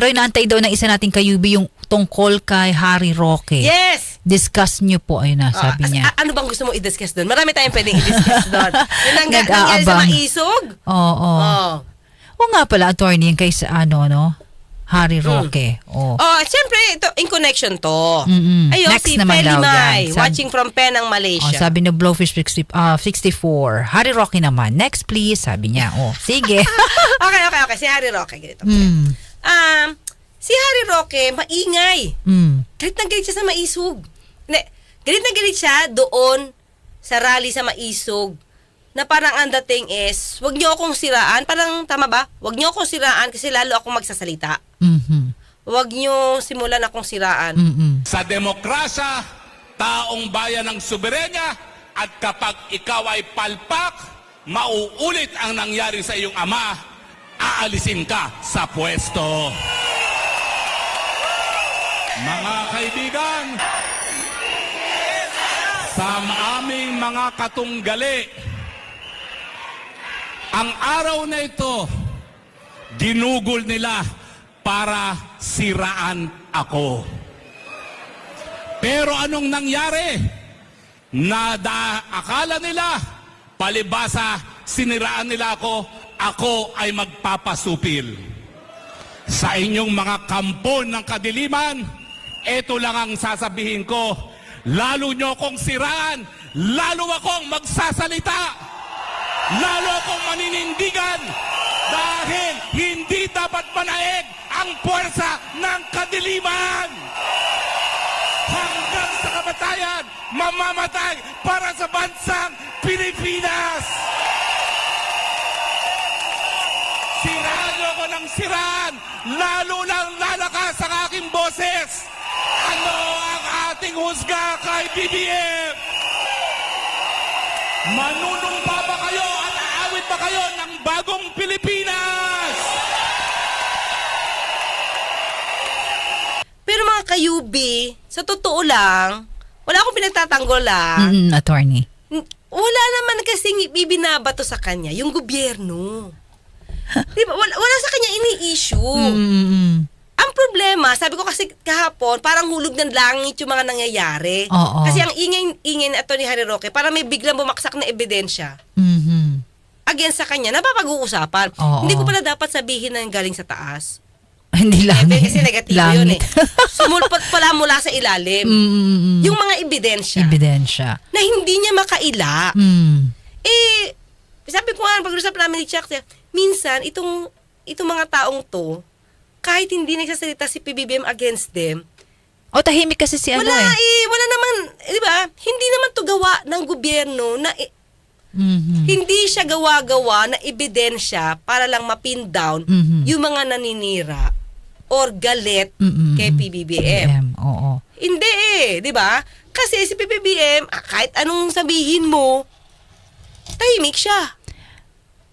Pero inaantay daw ng isa nating kayubi yung tungkol kay Harry Roque. Yes! Discuss niyo po, ayun na, sabi Ah, as- niya. a- ano bang gusto mo i-discuss doon? Marami tayong pwedeng i-discuss doon. Yung nang, nangyari sa Nag-aabang. maisog? Oo. Oh. O nga pala, attorney, yung kay sa ano, no? Harry Hmm. Roque. Oh. Oh, siyempre, ito, in connection to. Mm-mm. Ayun, Next si naman Feli daw May, yan. Sabi- watching from Penang, Oh, Malaysia. sabi ni Blowfish 60, ah, 64. Harry Roque naman. Next please, sabi niya. Oh, sige. okay, okay, okay. Si Harry Roque, ganito. mm. Um, si Harry Roque, maingay. Mm. Galit na galit siya sa maisog. Galit na galit siya doon sa rally sa maisog na parang ang dating is, wag niyo akong siraan. Parang, tama ba? Wag niyo akong siraan kasi lalo akong magsasalita. Mhm. Wag niyo simulan akong siraan. Mm-mm. Sa demokrasya, taong bayan ng suberenya at kapag ikaw ay palpak, mauulit ang nangyari sa iyong ama, aalisin ka sa pwesto. Mga kaibigan, sa aming mga katunggali, ang araw na ito, ginugol nila para siraan ako. Pero anong nangyari? Nada akala nila, palibasa, siniraan nila ako, ako ay magpapasupil. Sa inyong mga kampon ng kadiliman, ito lang ang sasabihin ko, lalo nyo akong siraan, lalo akong magsasalita, lalo akong maninindigan, dahil hindi dapat manaeg ang puwersa ng kadiliman. Hanggang sa kamatayan, mamamatay para sa bansang Pilipinas. Siraan, lalo lang lalakas ang aking boses. Ano ang ating husga kay BBM? Manunumpa ba kayo at aawit ba kayo ng bagong Pilipinas? Pero mga kayubi, sa totoo lang, wala akong pinagtatanggol ah. Mm-mm, attorney. Wala naman kasing ibinabato sa kanya, yung gobyerno. Di ba? Wala, wala sa kanya ini-issue. Mm-mm. Ang problema, sabi ko kasi kahapon, parang hulog ng langit yung mga nangyayari. Oo. Kasi ang ingay-ingay na ito ni Harry Roque, parang may biglang bumaksak na ebidensya Mhm. against sa kanya, napapag-uusapan. Oo. Hindi ko pala dapat sabihin na galing sa taas. Hindi Eh, langit. kasi negatibo yun eh. Langit. Sumulpot pala mula sa ilalim. Mm-mm. Yung mga ebidensya Ebidensya. na hindi niya makaila. Mm. Eh, sabi ko nga, pag-usap namin ni Chuck, minsan, itong, itong mga taong to, kahit hindi nagsasalita si PBBM against them, O tahimik kasi si ano wala eh. eh, wala naman, eh, di ba? Hindi naman to gawa ng gobyerno na eh, Mhm. hindi siya gawa-gawa na ebidensya para lang mapin down Mhm. yung mga naninira or galit Mm-mm. kay PBBM. PM, Oo. Hindi eh, di ba? Kasi si PBBM, ah, kahit anong sabihin mo, tahimik siya.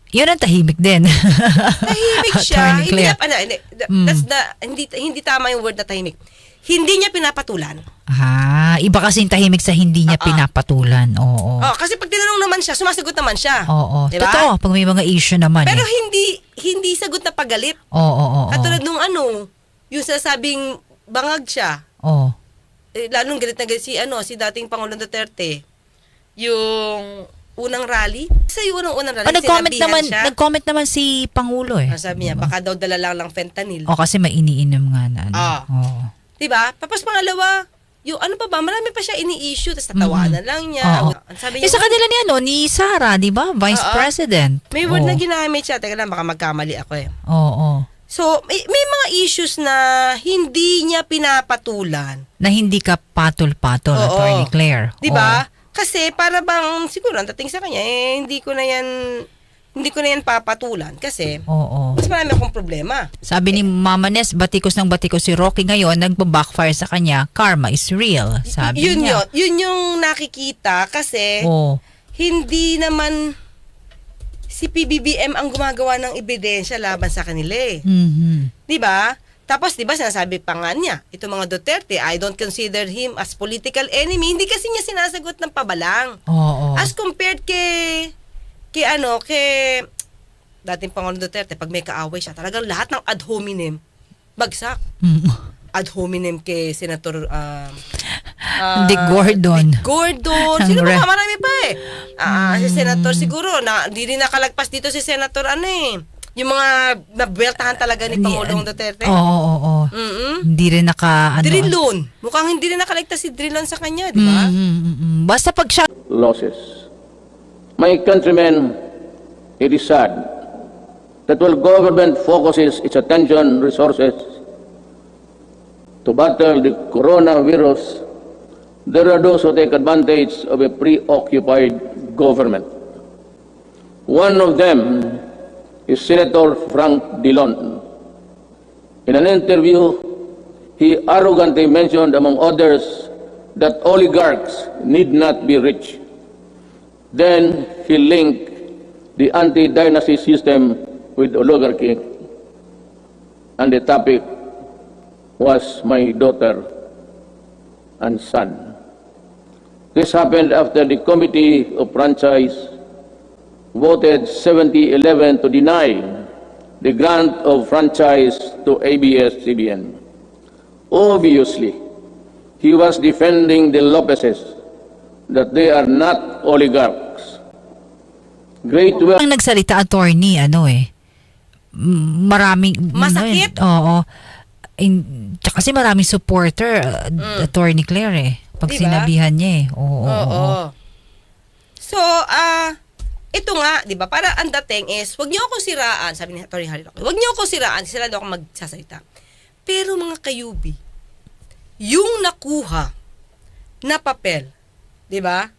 Yun ang tahimik din. Tahimik siya. Hindi niya, ano, hindi, th- Mm. that's the, hindi, hindi tama yung word na tahimik. Hindi niya pinapatulan. Ah, iba kasi yung tahimik sa hindi niya ah. pinapatulan. Oo. Oh, kasi pag tinanong naman siya, sumasagot naman siya. Oo. Di ba? Totoo, pag may mga issue naman Pero eh. hindi hindi sagot na pagalit. Oo, oo, oo. Katulad nung ano, yung sasabing bangag siya. Oo. Eh, lalong galit na galit si, ano, si dating Pangulong Duterte. Yung unang rally. Sa yung unang-unang rally, Oh, nag-comment naman, siya. nag-comment naman si Pangulo eh. Ah, sabi niya, baka daw dala lang ng fentanyl. O kasi may iniinom nga na ano. Ah. Oo. Diba? Tapos pangalawa, yung ano pa ba, marami pa siya ini-issue, tapos tatawanan lang niya. Mm-hmm. Ang Sabi Eh, niya, sa kanila ni ano, ni Sara, di ba? Vice Oo. President. may word Oo. na ginamit siya. Teka lang, baka magkamali ako eh. Oo. So, may, may mga issues na hindi niya pinapatulan. Na hindi ka patol-patol. Attorney Claire. Di ba? Kasi para bang siguro ang dating sa kanya eh hindi ko na yan hindi ko na yan papatulan kasi Oo. mas marami akong problema. Sabi ni Mama Nes, batikos ng batikos si Rocky ngayon, nagbabackfire sa kanya, karma is real. Sabi yun niya. yun, yun yung nakikita kasi Oo. hindi naman si PBBM ang gumagawa ng ebidensya laban sa kanila eh. Mhm. 'Di ba? Tapos 'di ba sinasabi pa nga niya, ito mga Duterte, I don't consider him as political enemy. Hindi kasi niya sinasagot ng pabalang. Oo. As compared kay kay ano, kay dating Pangulong Duterte, pag may kaaway siya, talagang lahat ng ad hominem bagsak. Mm. Ad hominem kay Senator um, ah, Dick Gordon. Dick Gordon. Sino pa? Marami pa eh. Ah, Si Senator siguro. Na, di rin nakalagpas dito si Senator ano eh. Yung mga nabeltahan talaga ni Pangulong Duterte. Oo, oo, oo. Mm-mm. Hindi rin naka, ano. Drilon. Mukhang hindi rin nakaligtas si Drilon sa kanya, di ba? Mm, mm, mm, mm. Basta pag siya losses. My countrymen, it is sad that while government focuses its attention resources to battle the coronavirus, there are those who take advantage of a preoccupied government. One of them is Senator Frank Dillon. In an interview, he arrogantly mentioned, among others, that oligarchs need not be rich. Then he linked the anti-dynasty system with oligarchy. And the topic was my daughter and son. This happened after the Committee of Franchise voted 70-11 to deny the grant of franchise to ABS-CBN. Obviously, he was defending the Lopezes that they are not oligarchs. Great wealth ang nagsalita attorney, ano eh, maraming, Masakit? ano Oo. In, tsaka kasi maraming supporter, uh, attorney Claire eh. Pag Mm. Diba? sinabihan niya eh. Oo, oo, Oo. oo. So, ah, ito nga, 'di ba? Para ang dating is, wag niyo akong siraan, sabi ni Attorney Harry Roque. Wag niyo akong siraan, sila daw ako magsasalita. Pero mga kayubi, yung nakuha na papel, 'di ba?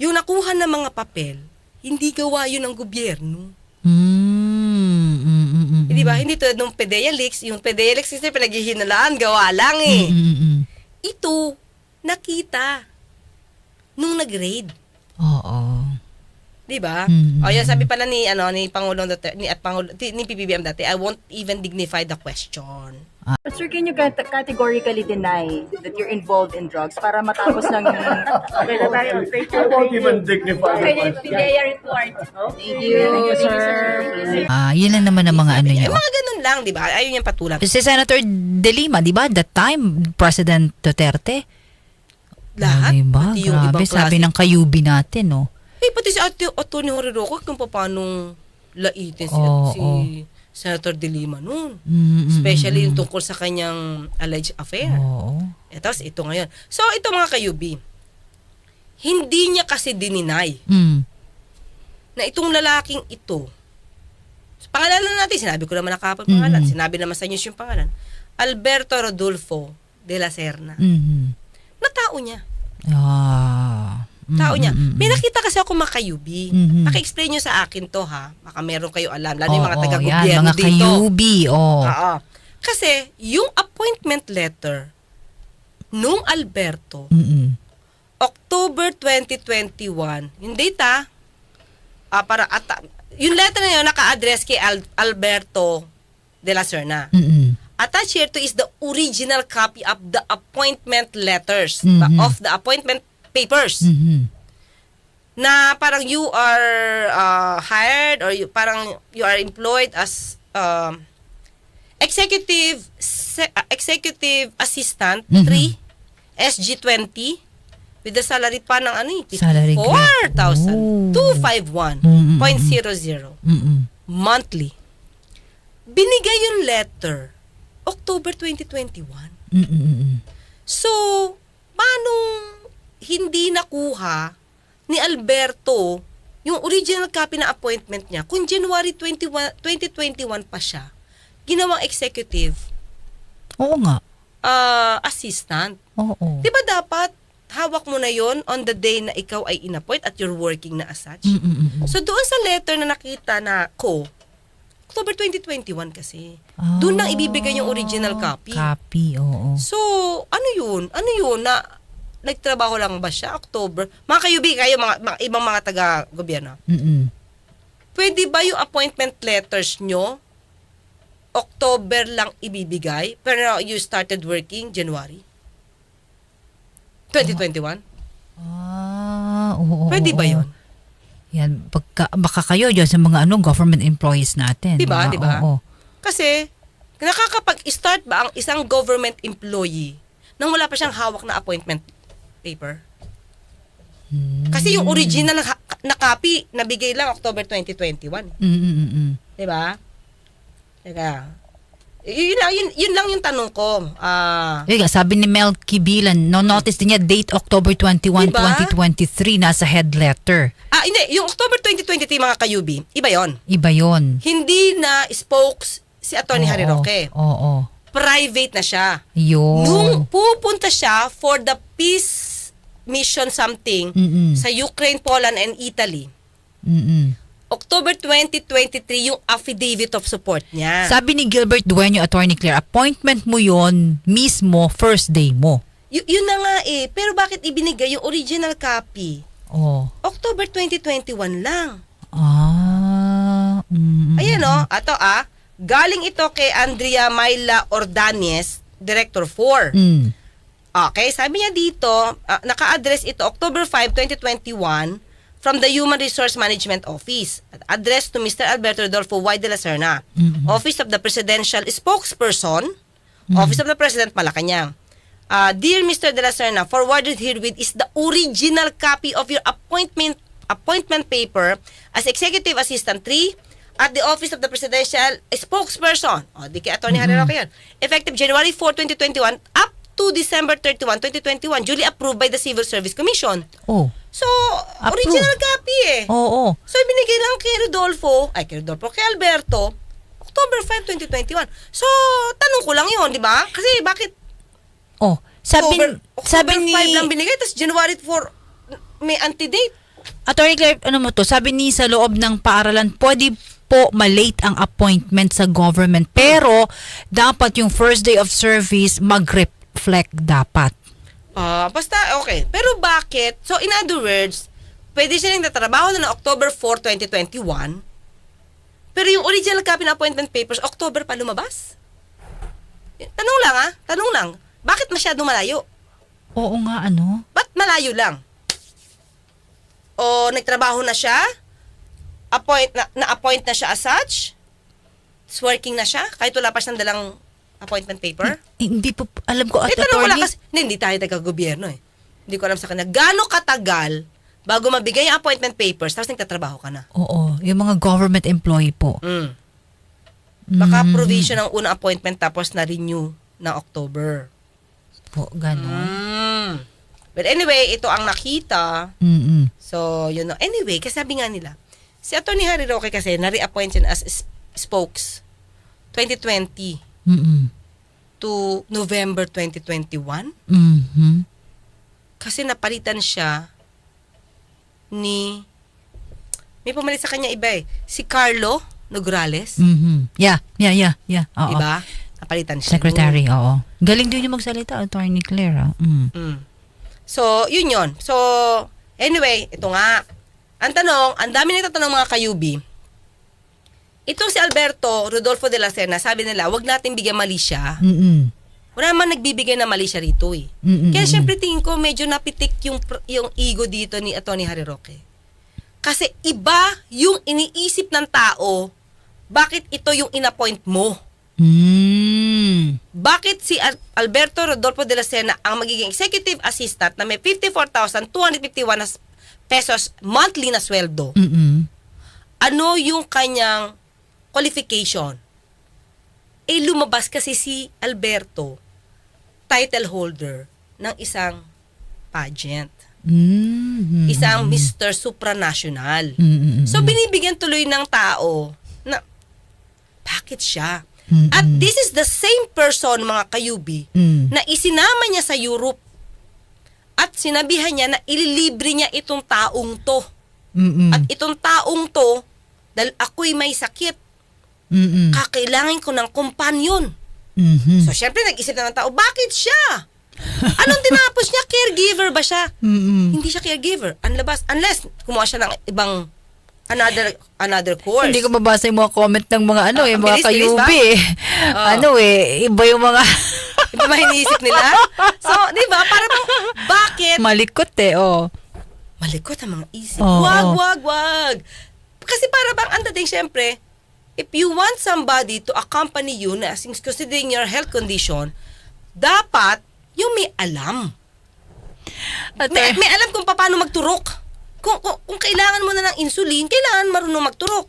Yung nakuha na mga papel, hindi gawa yun ng gobyerno. Mm, mm, mm, mm, Eh, 'Di ba? Hindi tulad nung PDEA leaks, yung PDEA leaks kasi pinaghihinalaan, gawa lang eh. mm, mm, mm. Ito, nakita nung nag-raid. Oo. 'Di ba? Mm. O yan sabi pala ni ano ni Pangulong Duterte ni at Pangulo ni PBBM dati, I won't even dignify the question. Sir, can you cat- categorically deny that you're involved in drugs para matapos ng... okay na tayo. Thank you. I won't even dignify the question. report. Thank you, sir. Ah, yun lang naman ang mga ano Eh, niya. mga ganun lang, 'di ba? Ayaw niyang patulan. Si Senator De Lima, di ba? That time, President Duterte. Lahat, Ah, diba? pati yung Grabe, ibang sabi ng kayubi natin, no? Eh pati si Ate Atty. Horiro kung paano laitin si, Oo, si oo. Senator De Lima noon. Mm, mm, Especially yung tungkol sa kanyang alleged affair. Oo. Eh, tapos ito ngayon. So, ito mga kayubi, hindi niya kasi dininay Mm. na itong lalaking ito, pangalanan natin, sinabi ko naman nakapag pangalan, Mhm. sinabi naman sa news yung pangalan, Alberto Rodolfo de la Serna. Mhm. Na tao niya. Ah. Mm, Tao niya. mm, mm, May mm. nakita kasi ako makayubi. Mhm. Paki-explain nyo sa akin to ha. Baka meron kayo alam. Lalo yung mga taga-gobyerno yan, mga dito. kayubi, oh. Oo. Kasi yung appointment letter nung Alberto, Mm-mm. October 2021, yung data, ah, para ata, yung letter na yun naka-address kay Al- Alberto de la Serna. Mm-mm. Attached here to is the original copy of the appointment letters, Mhm. of the appointment papers. Mhm. Na parang you are uh, hired or you, parang you are employed as um, executive se- uh, executive assistant Mhm. 3 SG20 with the salary pa ng ano eh, Salary grade. 4,000 251.00 Mm, mm, Mm-mm. monthly. Binigay yung letter October 2021. Mm-mm, mm-mm. So, paano hindi nakuha ni Alberto yung original copy na appointment niya kung January 21, 2021 pa siya ginawang executive Oo nga. uh, assistant. Oo. Di ba dapat hawak mo na yon on the day na ikaw ay inappoint at you're working na as such? Mm-mm, mm-mm. So doon sa letter na nakita na ko, October 2021 kasi, Ah, doon nang ibibigay yung original copy. Copy, oo. So, ano yun? Ano yun na nagtrabaho lang ba siya October? Mga kayubi kayo, mga, mga ibang mga taga-gobyerno. Mm-mm. Pwede ba yung appointment letters nyo October lang ibibigay pero you started working January? 2021? Ah, oo. Pwede ba yun? Yan, pagka, baka kayo dyan sa mga ano, government employees natin. Diba, diba? Oo. Kasi nakakapag-start ba ang isang government employee nang wala pa siyang hawak na appointment paper? Kasi yung original na, na copy, nabigay lang October 2021. Mm, mm, mm, mm. Di ba? Teka. Yun lang, yun, yun lang yung tanong ko. Ah, Yun nga, sabi ni Mel Kibilan, no notice din niya date October 21, Diba? 2023 nasa head letter. ah, hindi. Yung October 2023, mga kayubi, iba yon. Iba yon. Hindi na spokes si Atty. Harry Roque. Oo. Private na siya. Yun. Nung pupunta siya for the peace mission something Mm-mm. sa Ukraine, Poland, and Italy, Mm-mm. October 2023 yung affidavit of support niya. Sabi ni Gilbert Dueño, Attorney Claire, appointment mo yon mismo first day mo. Y- yun na nga eh. Pero bakit ibinigay yung original copy? Oh. October 2021 lang. Ah. mm, Ayan o, ato ah. Galing ito kay Andrea Myla Ordaniez, Director 4. Mm. Okay, sabi niya dito, ah, naka-address ito October 5, 2021 from the Human Resource Management Office. Address to Mr. Alberto Rodolfo Y. de la Serna, Office of the Presidential Spokesperson, Office of the President, Malacanang. Uh, Dear Mr. de la Serna, forwarded herewith is the original copy of your appointment appointment paper as Executive Assistant 3 at the Office of the Presidential Spokesperson. O, di kay Atty. Harry Roque yan. Effective January 4, 2021 up to December 31, 2021, duly approved by the Civil Service Commission. Oh. So, Approved. original copy eh. Oo. So, binigay lang kay Rodolfo, ay kay Rodolfo, kay Alberto, October 5, 2021. So, tanong ko lang yun, di ba? Kasi bakit Oh. Sabi, October, sabi October ni 5 lang binigay, tapos January 4 may antidate. Attorney Claire, ano mo to? Sabi ni sa loob ng paaralan, pwede po malate ang appointment sa government. Pero, dapat yung first day of service mag-reflect dapat. Ah, basta okay. Pero bakit? So in other words, pwede silang nagtatrabaho na ng October 4, 2021. Pero yung original copy ng appointment papers, October pa lumabas? Tanong lang ah, tanong lang. Bakit masyadong malayo? Oo nga, ano? Ba't malayo lang? O nagtrabaho na siya? Appoint na, na-appoint na siya as such? Is working na siya? Kahit wala pa siyang dalang appointment paper? Eh, hindi po, alam ko, at lang attorney, kasi, hindi, hindi tayo taga-gobyerno eh. Hindi ko alam sa kanya. Gaano katagal bago mabigay ang appointment papers tapos nagtatrabaho ka na? oo, yung mga government employee po. Mm. Baka provision ng unang appointment tapos na-renew ng October. Po, gano'n. Mm. But anyway, ito ang nakita. Mm-mm. So, yun. know. Anyway, kasi sabi nga nila, si Atty. Harry Roque kasi na-reappoint siya as spokes 2020 Mm-mm. to November 2021. Mhm. Kasi napalitan siya ni may pumalit sa kanya iba eh. Si Carlo Nograles. Mhm. Yeah, yeah, yeah, yeah. Oo. Diba? Napalitan siya. Secretary, oo. Galing din yung magsalita, Attorney Claire. ah. Mm. Mm. So, yun yun. So, anyway, ito nga. Ang tanong, ang dami nagtatanong mga kayubi. Itong si Alberto Rodolfo de la Serna, sabi nila, wag natin bigyan mali siya. Mm-mm. Wala naman nagbibigay na mali siya rito eh. Mm-mm. Kaya syempre tingin ko medyo napitik yung, yung ego dito ni Atty. Harry Roque. Kasi iba yung iniisip ng tao, bakit ito yung inappoint mo? Mm. Bakit si Al- Alberto Rodolfo de la Sena ang magiging executive assistant na may 54,251 na s- pesos monthly na sweldo? Mm-mm. Ano yung kanyang qualification? Eh lumabas kasi si Alberto title holder ng isang pageant. Mm-hmm. Isang Mr. Supranational. Mm-mm. So binibigyan tuloy ng tao na bakit siya? Mm-mm. At this is the same person mga kayubi Mm. na isinama niya sa Europe at sinabihan niya na ililibre niya itong taong to. Mm-mm. At itong taong to, dahil ako'y may sakit, Mm-mm. kakailangan ko ng kumpanyon. Mhm. So, syempre, nag-isip na ng tao, bakit siya? Anong tinapos niya? Caregiver ba siya? Mm-mm. Hindi siya caregiver. Unless, unless kumuha siya ng ibang another another course. Hindi ko mabasa yung mga comment ng mga ano Ah, eh, ang mga kayubi eh. Oo. Ano eh, iba yung mga Iba ba hiniisip nila? So, di ba? Para bang, bakit? malikot eh, oh. Malikot ang mga isip. Oo. Wag, wag, wag. Kasi para bang ang dating, syempre, if you want somebody to accompany you na in considering your health condition, dapat yung may alam. May, may alam kung paano magturok. Kung, kung, kung kailangan mo na ng insulin, kailangan marunong magturok.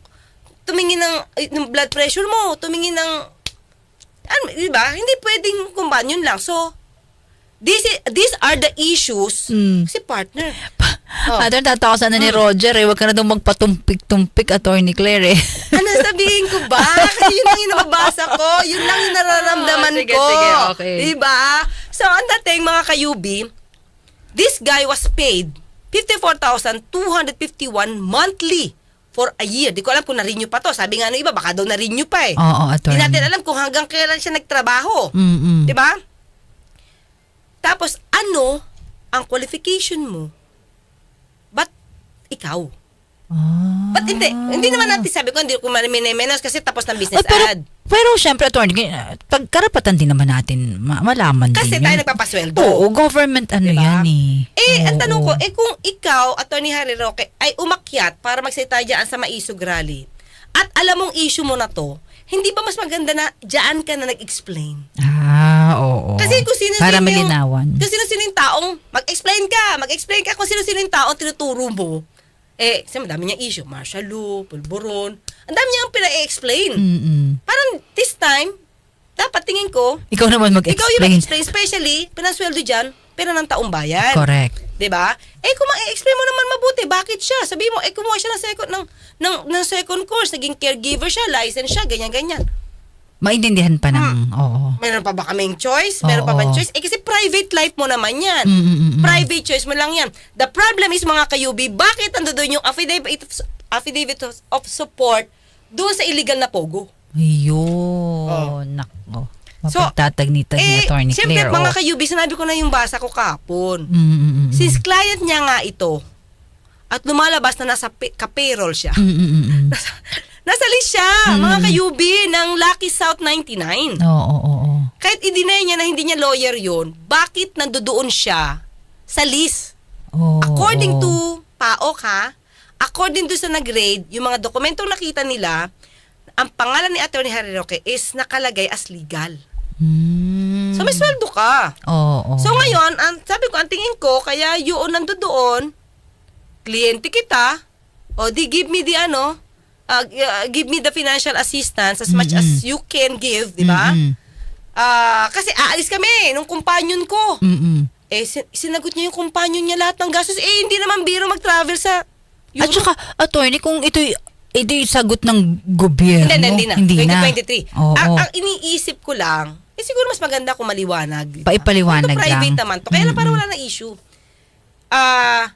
Tumingin ng, eh, ng blood pressure mo, tumingin ng, ano, di ba? Hindi pwedeng kumban yun lang. So, this i- these are the issues Mm. si partner. Oh. Attorney, tatawa sana ni Roger eh. Huwag ka na daw magpatumpik-tumpik, Attorney Claire eh. ano sabihin ko ba? Kasi yun lang yung nababasa ko. Yun lang yung nararamdaman Oh, sige, ko. sige, okay. Diba? So, ang dating mga kayubi, this guy was paid 54,251 monthly for a year. Di ko alam kung na-renew pa to. Sabi nga ng iba, baka daw na-renew pa eh. Oo, Hindi Attorney. natin alam kung hanggang kailan siya nagtrabaho. Mm-mm. Di ba? Tapos, ano ang qualification mo? Ikaw? Ah. Ba't hindi? Hindi naman natin sabi ko, hindi ko manimenos kasi tapos ng business Oh, pero, ad. pero syempre, Attorney, ganyan, pag karapatan din naman natin ma- malaman Kasi din tayo yun. nagpapasweldo. Oo, government ano Diba? yan eh. Eh, ang Oo. tanong ko, eh kung ikaw, Attorney Harry Roque, ay umakyat para magsalita dyan sa Maisog Rally, at alam mong issue mo na to, hindi ba mas maganda na dyan ka na nag-explain? Ah, oo. Kasi kung sino Para sino yung, malinawan. kung sino sino yung taong, mag-explain ka, mag-explain ka kung sino sino yung taong tinuturo mo. Eh, kasi madami niyang issue. Martial law, pulburon. Ang dami niyang pina-explain. Mm-mm. Parang this time, dapat tingin ko, Ikaw naman ikaw yung mag-explain. mag-explain, especially, pinasweldo dyan, pera ng taong bayan. Correct. 'Di ba? Eh kung ma-explain mo naman mabuti, bakit siya? Sabi mo, eh kumuha siya ng second ng ng, ng second course, naging caregiver siya, license siya, ganyan ganyan. Maintindihan pa ng, Hmm. oo. Meron pa ba kaming choice? Meron pa Oo. ba choice? Eh kasi private life mo naman 'yan. Mm, mm, mm, mm. Private choice mo lang 'yan. The problem is mga kayubi, bakit ando doon yung affidavit of, affidavit of- support doon sa illegal na pogo? Ayun. Nako. So, Mapagtatagnitan ni Eh, Attorney siyempre Claire. mga oh. kayubi, sinabi ko na yung basa ko kahapon. Mm, mm, mm, mm. Since client niya nga ito, at lumalabas na nasa pa- ka-payroll siya, Mm, mm, mm, mm. Siya, mga kayubi, ng Lucky South 99. Oo, oo, oo. Kahit i-deny niya na hindi niya lawyer yon, bakit nandoon siya sa list? Oo, According oo. to PAOK ha, according to sa nag-grade, yung mga dokumentong nakita nila, ang pangalan ni Attorney Harry Roque is nakalagay as legal. Mm. So may sweldo ka. Oo, oo. So ngayon, ang, sabi ko, ang tingin ko, kaya yun nandoon, kliyente kita, o di give me the ano, uh, uh, give me the financial assistance as much as you can give, di ba? Mm-mm. Ah, kasi aalis kami nung companion ko. Mm-mm. Eh, sin- sinagot niya yung companion niya lahat ng gastos. Eh, hindi naman biro mag-travel sa At saka, attorney, kung ito'y ito'y sagot ng gobyerno. Hindi, hindi na. na. 2023. Oo. ang, ang iniisip ko lang, eh siguro mas maganda kung maliwanag. Paipaliwanag Ito private lang. naman to. Kaya lang parang wala na issue. Ah,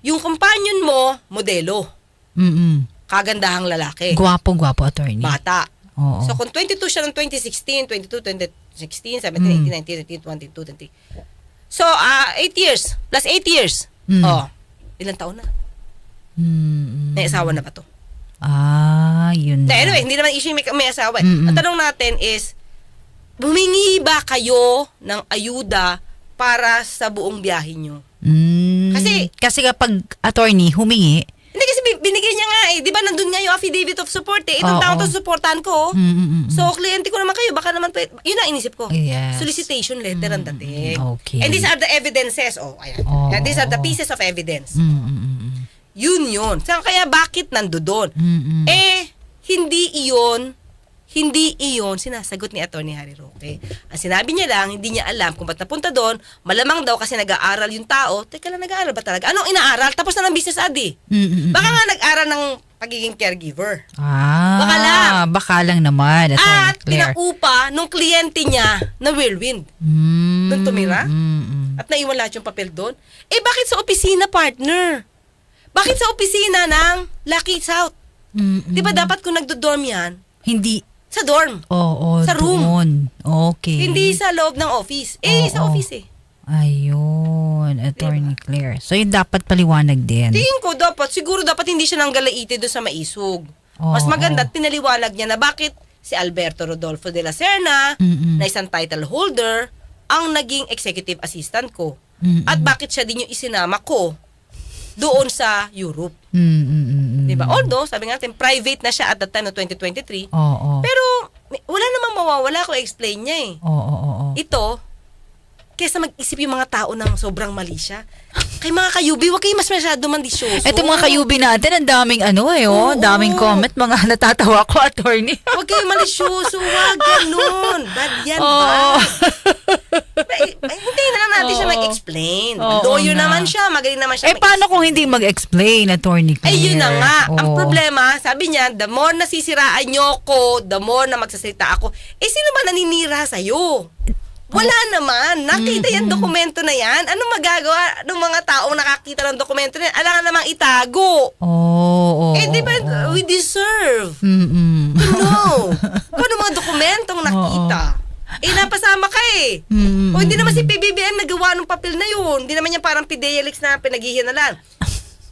yung companion mo, modelo. Mm-mm. Kagandahang lalaki. Gwapo, gwapo, attorney. Bata. Oo. So kung 22 siya ng 2016, 22, 2016, 17, Mm. 18, 19, 20, 21, 22, 20. So, ah 8 years. Plus 8 years. Mm. Oh. Ilang taon na? Mm-mm. May asawa na ba to? Ah, yun Na, anyway, hindi naman issue may, may asawa. Mm-mm. Ang tanong natin is, humingi ba kayo ng ayuda para sa buong biyahe nyo? Mm. Kasi- kasi kapag attorney humingi, Hindi kasi bi- binigay niya nga eh. Di ba nandun nga yung affidavit of support eh. Itong Oo. tao to supportan ko. oh. Mm-mm. So, kliyente ko naman kayo. Baka naman, pwede. yun ang inisip ko. Yes. Solicitation letter ang dating. Okay. And these are the evidences. Oh, ayan. Oo. And these are the pieces of evidence. Mm-mm. Yun yun. Saan kaya bakit nando doon? Mm-mm. Eh, hindi iyon, hindi iyon sinasagot ni Attorney Harry Roque. Ang sinabi niya lang, hindi niya alam kung ba't napunta doon. Malamang daw kasi nag-aaral yung tao. Teka lang, nag-aaral ba talaga? Anong inaaral? Tapos na ng business ad eh. Mm-mm. Baka nga nag-aral ng pagiging caregiver. Ah, Baka lang. Baka lang naman, attorney At pinaupa nung kliyente niya na whirlwind. Mm, Doon tumira? mm-mm. At naiwan lahat yung papel doon. Eh bakit sa opisina, partner? Bakit sa opisina ng Lucky South? Mm-mm. Di ba dapat kung nagdo-dorm yan, Hindi, sa dorm. oo, Sa room. doon. Okay. Hindi sa loob ng office. Eh, Oo. sa office eh. Ayun, attorney Claire. So, yun dapat paliwanag din. Tingin ko dapat, siguro dapat hindi siya nang galaite doon sa maisog. Mas Oo. maganda at pinaliwanag niya na bakit si Alberto Rodolfo de la Serna, Mm-mm. na isang title holder, ang naging executive assistant ko. Mm-mm. At bakit siya din yung isinama ko doon sa Europe. Mm, mm, mm, mm. Di ba? Although, sabi natin, private na siya at that time no 2023. Oo. Pero, may- wala namang mawawala kung explain niya eh. Oo, oo, oo. Ito, kesa mag-isip yung mga tao ng sobrang mali siya. Kay mga kayubi, wag kayo mas masyado mandisyoso. Ito mga kayubi natin, ang daming ano eh, oh, Oo. daming comment, mga natatawa ko, attorney. Huwag kayo malisyoso, wag ganun. Bad yan, Oo. bad. Ay, hintayin na lang natin siya Oo. mag-explain. Oo Lawyer nga. naman siya, magaling naman siya Eh, paano kung hindi mag-explain, attorney Claire? Ay, yun na nga. Ang Oo. problema, sabi niya, the more nasisiraan niyo ko, the more na magsasalita ako. Eh, sino ba naninira sa'yo? Wala naman. Nakita yung dokumento na yan. Anong magagawa ng mga taong nakakita ng dokumento na yan? Alangan namang itago. Oo, oo, eh, di ba, oo. we deserve Mm-mm. to know kung ano mga dokumentong nakita. Eh, napasama ka eh. Mm-mm. O hindi naman si PBBM nagawa ng papel na yun. Hindi naman yan parang Fidelix na pinaghihinalan.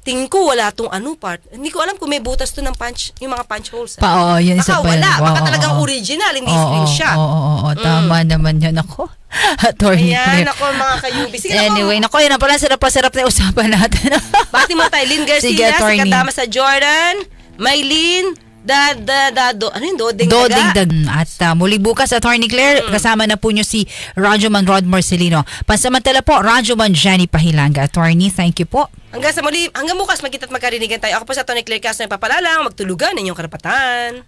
Tingin ko wala tong ano part. Hindi ko alam kung may butas to ng punch, yung mga punch holes. Pa, oo, yun isa Baka pa. wala. Oo, Baka talagang oo. original, hindi Oo, screenshot. Oo, oo, oo, tama naman yan ako. Attorney Ayan, Claire. ako mga kayubi. Sige, Anyway, nako. yun na pala, sarap pa sarap na usapan natin. Bati mo tayo, Lynn Garcia, Sige, si. Kadama sa Jordan, Maylin, da, da, da, do, ano yun, Dodeng Doding Daga. dag. At uh, muli bukas, Attorney Claire, kasama na po nyo si Rajoman Rod Marcelino. Pansamantala po, Rajoman Jenny Pahilanga. Attorney, thank you po. Hanggang sa muli, hanggang bukas magkita at magkarinigan tayo. Ako po sa Tony Claire Castro, napapalalang, magtulugan ninyong karapatan.